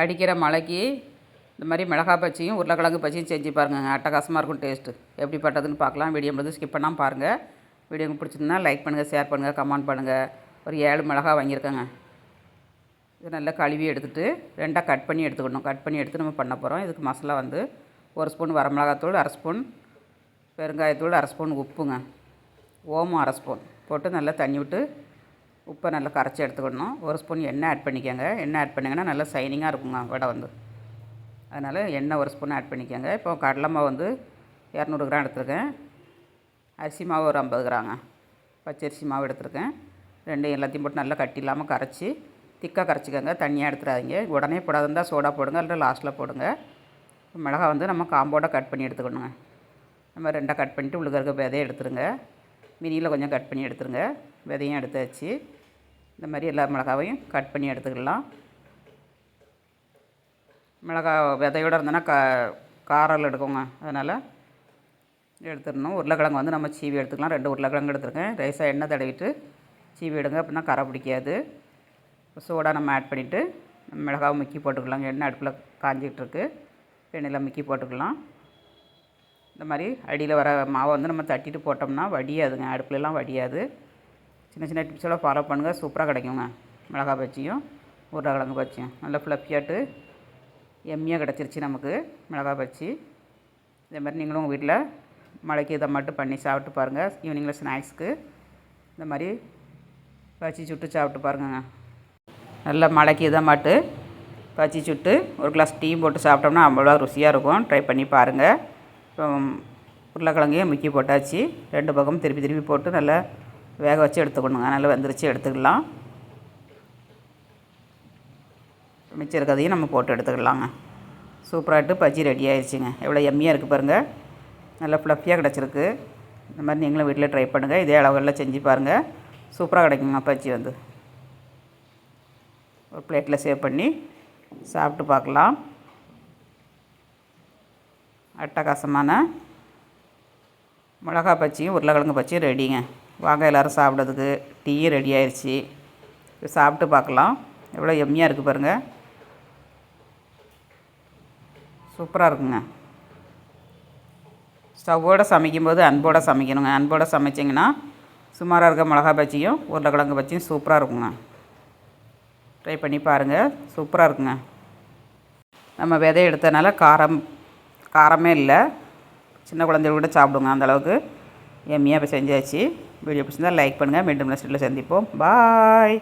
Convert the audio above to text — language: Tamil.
அடிக்கிற மழைக்கு இந்த மாதிரி மிளகாய் பச்சியும் உருளைக்கிழங்கு பச்சியும் செஞ்சு பாருங்கள் அட்டகாசமாக இருக்கும் டேஸ்ட்டு எப்படிப்பட்டதுன்னு பார்க்கலாம். வீடியோ முடிஞ்சு ஸ்கிப் பண்ணாமல் பாருங்கள் வீடியோ உங்களுக்கு பிடிச்சிருந்தா லைக் பண்ணுங்கள் ஷேர் பண்ணுங்கள் கமெண்ட் பண்ணுங்கள் ஒரு ஏழு மிளகாய் வாங்கியிருக்கேங்க. இது நல்லா கழுவி எடுத்துகிட்டு ரெண்டாக கட் பண்ணி எடுத்துக்கணும். கட் பண்ணி எடுத்து நம்ம பண்ண போகிறோம் இதுக்கு மசாலா வந்து ஒரு ஸ்பூன் வரமிளகாத்தூள் அரை ஸ்பூன் பெருங்காயத்தூள் அரை ஸ்பூன் உப்புங்க. ஓமம் அரை ஸ்பூன் போட்டு நல்லா தண்ணி விட்டு உப்பை நல்லா கரைச்சி எடுத்துக்கணும். ஒரு ஸ்பூன் எண்ணெய் ஆட் பண்ணிக்கோங்க. எண்ணெய் ஆட் பண்ணிங்கன்னா நல்லா சைனிங்காக இருக்குங்க வடை வந்து. அதனால் எண்ணெய் ஒரு ஸ்பூன் ஆட் பண்ணிக்கோங்க. இப்போ கடலை மாவு வந்து இரநூறு கிராம் எடுத்துருக்கேன். அரிசி மாவு ஒரு ஐம்பது கிராங்க. பச்சரிசி மாவு எடுத்துருக்கேன். ரெண்டு எல்லாத்தையும் போட்டு நல்லா கட்டி இல்லாமல் கரைச்சி திக்காக கரைச்சிக்கோங்க. தண்ணியாக எடுத்துடாதீங்க. உடனே போடாதுந்தா சோடா போடுங்க. இல்லை லாஸ்ட்டில் போடுங்க. மிளகா வந்து நம்ம காம்போட கட் பண்ணி எடுத்துக்கணுங்க. நம்ம ரெண்டாக கட் பண்ணிவிட்டு உள்ளுக்க இருக்க விதையை எடுத்துருங்க. மினியில் கொஞ்சம் கட் பண்ணி எடுத்துருங்க. விதையும் எடுத்தாச்சு. இந்த மாதிரி எல்லா மிளகாவையும் கட் பண்ணி எடுத்துக்கலாம். மிளகா விதையோடு இருந்தோன்னா கா காரம் எடுக்குங்க. அதனால் எடுத்துடணும். உருளைக்கிழங்கு வந்து நம்ம சீவி எடுத்துக்கலாம். ரெண்டு உருளைக்கிழங்கு எடுத்துருக்கேன். ரைஸாக எண்ணெய் தடவிட்டு சீவி எடுங்க. அப்படின்னா கரை பிடிக்காது. சோடா நம்ம ஆட் பண்ணிவிட்டு மிளகாவை முக்கி போட்டுக்கலாங்க. எண்ணெய் அடுப்பில் காஞ்சிக்கிட்டு இருக்கு. எண்ணெயில் முக்கி போட்டுக்கலாம். இந்த மாதிரி அடியில் வர மாவை வந்து நம்ம தட்டிட்டு போட்டோம்னா வடியாதுங்க. அடுப்புலலாம் வடியாது. சின்ன சின்ன டிப்ஸோட ஃபாலோ பண்ணுங்கள் சூப்பராக கிடைக்குங்க. மிளகா பச்சியும் உருளைக்கிழங்கு பச்சியும் நல்லா ஃப்ளப்பியாட்டு எம்மியாக கிடச்சிருச்சு நமக்கு மிளகா பச்சி இதே மாதிரி நீங்களும் உங்கள் வீட்டில் மழைக்கு இதை மட்டும் பண்ணி சாப்பிட்டு பாருங்கள் ஈவினிங்கில் ஸ்நாக்ஸ்க்கு இந்த மாதிரி பச்சி சுட்டு சாப்பிட்டு பாருங்கங்க. நல்லா மழைக்கு இதை மாட்டு பச்சி சுட்டு ஒரு கிளாஸ் டீ போட்டு சாப்பிட்டோம்னா அவ்வளோ ருசியாக இருக்கும். ட்ரை பண்ணி பாருங்கள் உருளைக்கிழங்கையும் முக்கி போட்டாச்சு. ரெண்டு பக்கமும் திருப்பி திருப்பி போட்டு நல்லா வேக வச்சு எடுத்துக்கணுங்க நல்லா வெந்துருச்சு எடுத்துக்கலாம். மிச்சம் இருக்கிறதையும் நம்ம போட்டு எடுத்துக்கலாங்க. சூப்பராகிட்டு பஜ்ஜி ரெடி ஆயிடுச்சுங்க எவ்வளோ எம்மியாக இருக்குது பாருங்கள் நல்லா ஃப்ளஃபியாக கிடச்சிருக்கு. இந்த மாதிரி நீங்களும் வீட்டில் ட்ரை பண்ணுங்கள் இதே அளவுகளில் செஞ்சு பாருங்கள் சூப்பராக கிடைக்குங்க பஜ்ஜி வந்து. ஒரு பிளேட்டில் சேவ் பண்ணி சாப்பிட்டு பார்க்கலாம். அட்டகாசமான மிளகா பச்சியும் உருளைக்கிழங்கு பச்சியும் ரெடிங்க. வாங்க எல்லோரும் சாப்பிட்றதுக்கு டீயும் ரெடி ஆயிடுச்சு இப்போ சாப்பிட்டு பார்க்கலாம். எவ்வளோ எம்மியாக இருக்குது பாருங்கள் சூப்பராக இருக்குங்க. ஸ்டவ்வோடு சமைக்கும்போது அன்போடு சமைக்கணுங்க. அன்போடு சமைச்சிங்கன்னா சுமாராக இருக்க மிளகா பச்சியும் உருளைக்கிழங்கு பச்சியும் சூப்பராக இருக்குங்க. ட்ரை பண்ணி பாருங்கள் சூப்பராக இருக்குங்க. நம்ம விதை எடுத்தனால காரம் காரமே இல்லை. சின்ன குழந்தைகள் கூட சாப்பிடுங்க அந்தளவுக்கு எம்மியாக இப்போ செஞ்சாச்சு. வீடியோ பிடிச்சிருந்தால் லைக் பண்ணுங்கள் மீண்டும் நெக்ஸ்ட்டில் சந்திப்போம். பாய்